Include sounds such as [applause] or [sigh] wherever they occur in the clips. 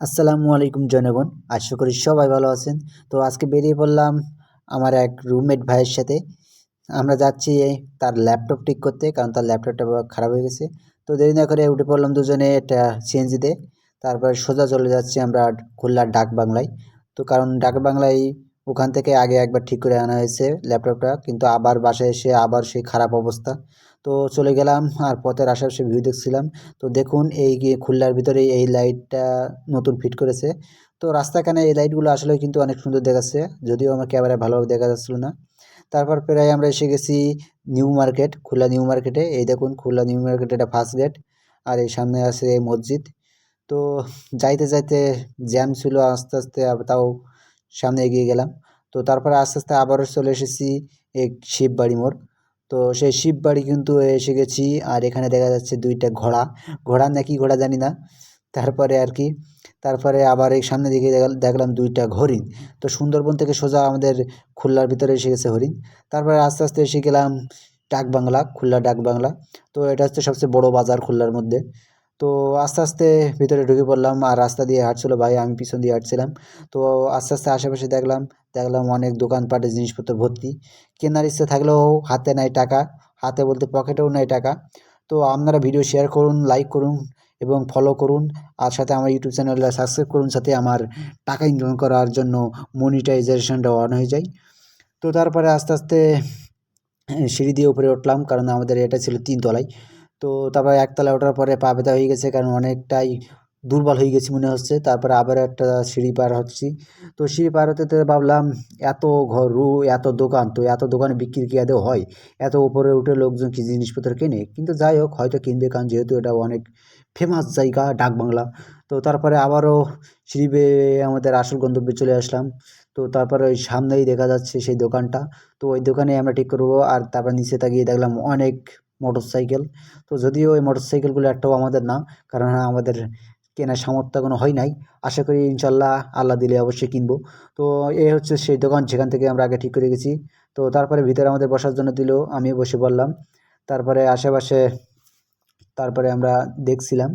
আসসালামু আলাইকুম জনগণ, আশা করি সবাই ভালো আছেন। তো আজকে বেরিয়ে পড়লাম আমার এক রুমমেট ভাইয়ের সাথে। আমরা যাচ্ছি তার ল্যাপটপ ঠিক করতে, কারণ তার ল্যাপটপটা খারাপ হয়ে গেছে। তো দেরি না করে উঠে পড়লাম দুজনে একটা সিএনজিতে তারপর সোজা চলে যাচ্ছি আমরা খুলনার ডাক বাংলায়। তো কারণ ডাক বাংলায় ওখান থেকে আগে একবার ঠিক করে আনা হয়েছে ল্যাপটপটা কিন্তু আবার বাসায় এসে আবার সেই খারাপ অবস্থা। তো চলে গেলাম আর পথের আশেপাশে ভিউ দেখছিলাম। তো দেখুন এই খুলনার ভিতরে এই লাইটটা নতুন ফিট করেছে। তো রাস্তাখানে এই লাইটগুলো আসলে কিন্তু অনেক সুন্দর দেখাচ্ছে, যদিও আমার ক্যামেরায় ভালোভাবে দেখা যাচ্ছিল না। তারপর প্রায় আমরা এসে গেছি নিউ মার্কেট খুলনা নিউ মার্কেটে এই দেখুন খুলনা নিউ মার্কেট এটা ফার্স্ট গেট আর এই সামনে আছে এই মসজিদ। তো যাইতে যাইতে জ্যাম ছিল আস্তে আস্তে তাও সামনে এগিয়ে গেলাম। তো তারপরে আস্তে আস্তে আবারও চলে এসেছি এই শিববাড়ি মোড়। তো সেই শিববাড়ি কিন্তু এসে গেছি, আর এখানে দেখা যাচ্ছে দুইটা ঘোড়া। ঘোড়া নাকি ঘোড়া জানি না। তারপরে আর কি, তারপরে আবার এই সামনে দিকে দেখলাম দুইটা হরিণ। তো সুন্দরবন থেকে সোজা আমাদের খুলনার ভিতরে এসে গেছে হরিণ। তারপরে আস্তে আস্তে এসে গেলাম ডাক বাংলা, খুলনা ডাক বাংলা। তো এটা হচ্ছে সবচেয়ে বড় বাজার খুলনার মধ্যে। তো আস্তে আস্তে ভিতরে ঢুকে পড়লাম, আর রাস্তা দিয়ে হাঁটছিল ভাই, আমি পিছন দিয়ে হাঁটছিলাম। তো আস্তে আস্তে আশেপাশে দেখলাম দেখলাম অনেক দোকানপাটে জিনিসপত্র ভর্তি। কেনার ইচ্ছে থাকলেও হাতে নাই টাকা। হাতে বলতে পকেটেও নাই টাকা। তো আপনারা ভিডিও শেয়ার করুন লাইক করুন এবং ফলো করুন। আর সাথে আমার ইউটিউব চ্যানেলটা সাবস্ক্রাইব করুন, সাথে আমার টাকা ইনকাম করার জন্য মনিটাইজেশনটা অন হয়ে যায়। তো তারপরে আস্তে আস্তে সিঁড়ি দিয়ে উপরে উঠলাম, কারণ আমাদের এটা ছিল তিনতলায়। তো তারপরে একতলায় ওঠার পরে পা ব্যথা হয়ে গেছে, কারণ অনেকটাই দুর্বল হয়ে গেছি মনে হচ্ছে। তারপরে আবার একটা সিঁড়ি পার হচ্ছি। তো সিঁড়ি পার হতে ভাবলাম, এত ঘর রু এত দোকান, তো এত দোকানে বিক্রি কি আদৌ হয়? এত উপরে উঠে লোকজন কি জিনিসপত্র কেনে? কিন্তু যাই হোক, হয়তো কিনবে, কারণ যেহেতু এটা অনেক ফেমাস জায়গা, ডাক বাংলা। তো তারপরে আবারও সিঁড়ি আমাদের আসল গন্তব্যে চলে আসলাম। তো তারপরে ওই সামনেই দেখা যাচ্ছে সেই দোকানটা। তো ওই দোকানে আমরা ঠিক করব। আর তারপর নিচে তাকিয়ে দেখলাম অনেক মোটর সাইকেল তো যদিও ওই মোটর সাইকেলগুলো একটাও আমাদের না, কারণ আমাদের কেনার সামর্থ্য কোনো হয় নাই। আশা করি ইনশাল্লাহ আল্লাহ দিলে অবশ্যই কিনবো। তো এ হচ্ছে সেই দোকান, যেখান থেকে আমরা আগে ঠিক করে গেছি। তো তারপরে ভিতরে আমাদের বসার জন্য দিল আমি বসে পড়লাম। তারপরে আশেপাশে, তারপরে আমরা দেখছিলাম।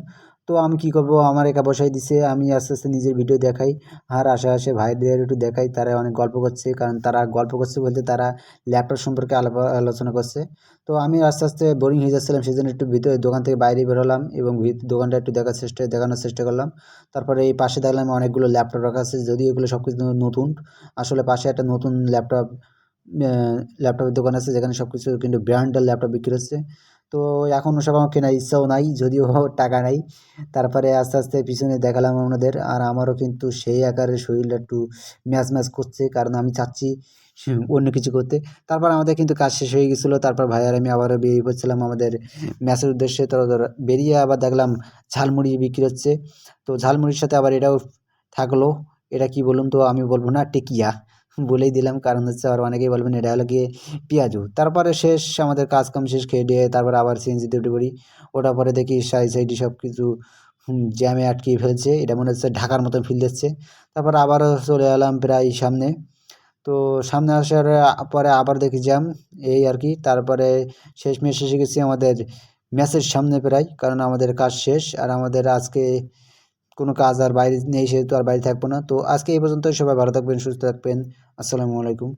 তো আমি কি করব? আমার একা বসাই দিছে। আমি আস্তে আস্তে নিজের ভিডিও দেখাই। আর আশেপাশে ভাইদের একটু দেখাই। তারা অনেক গল্প করছে। কারণ তারা গল্প করছে বলতে তারা ল্যাপটপ সম্পর্কে আলোচনা করছে। তো আমি আস্তে আস্তে বোরিং হয়ে যাচ্ছিলাম। সেই জন্য একটু ভিতরে, দোকান থেকে বাইরে বেরোলাম এবং দোকানটা একটু দেখার চেষ্টা, দেখানোর চেষ্টা করলাম। তারপরে এই পাশে দেখলাম অনেকগুলো ল্যাপটপ রাখা আছে। যদিও এগুলো সব কিছু নতুন। আসলে পাশে একটা নতুন ল্যাপটপ ল্যাপটপের দোকান আছে। যেখানে সব কিছু কিন্তু ব্র্যান্ডের ল্যাপটপ বিক্রি হচ্ছে। তো এখন ওসব আমার কেনার ইচ্ছাও নাই, যদিও [laughs] টাকা নাই। তারপরে আস্তে আস্তে পিছনে দেখালাম ওনাদের আর আমারও কিন্তু সেই আকারে শরীরটা একটু ম্যাচ ম্যাচ করছে, কারণ আমি চাচ্ছি [laughs] অন্য কিছু করতে। তারপর আমাদের কিন্তু কাজ শেষ হয়ে গেছিল, তারপর ভাই আর আমি আবারও বেরিয়ে পড়ছিলাম আমাদের ম্যাচের উদ্দেশ্যে। তো বেরিয়ে আবার দেখলাম ঝালমুড়ি বিক্রি হচ্ছে। তো ঝালমুড়ির সাথে আবার এটাও থাকল, এটা কি বলুন তো আমি বলব না, টেকিয়া। বলেই দিলাম। কারণ হচ্ছে আর অনেকেই বলবেন, এটা হলো গিয়ে পেঁয়াজু। তারপরে শেষ, আমাদের কাজ কাম শেষ খেয়ে দিয়ে তারপরে আবার সিএনজিতে উঠে পড়ি। ওটার পরে দেখি সাইড সাইডে সব কিছু জ্যামে আটকিয়ে ফেলছে। এটা মনে হচ্ছে ঢাকার মতো ফিল দিচ্ছে। তারপর আবারও চলে এলাম প্রায় সামনে। তো সামনে আসার পরে আবার দেখি জ্যাম, এই আর কি। তারপরে শেষ মেশ এসে গেছি আমাদের ম্যাচের সামনে প্রায়, কারণ আমাদের কাজ শেষ। আর আমাদের আজকে কোনো কাজ আর বাইরে নেই, সেহেতু আর বাইরে থাকব না। তো আজকে এই পর্যন্ত সবাই ভালো থাকবেন, সুস্থ থাকবেন। আসসালামু আলাইকুম।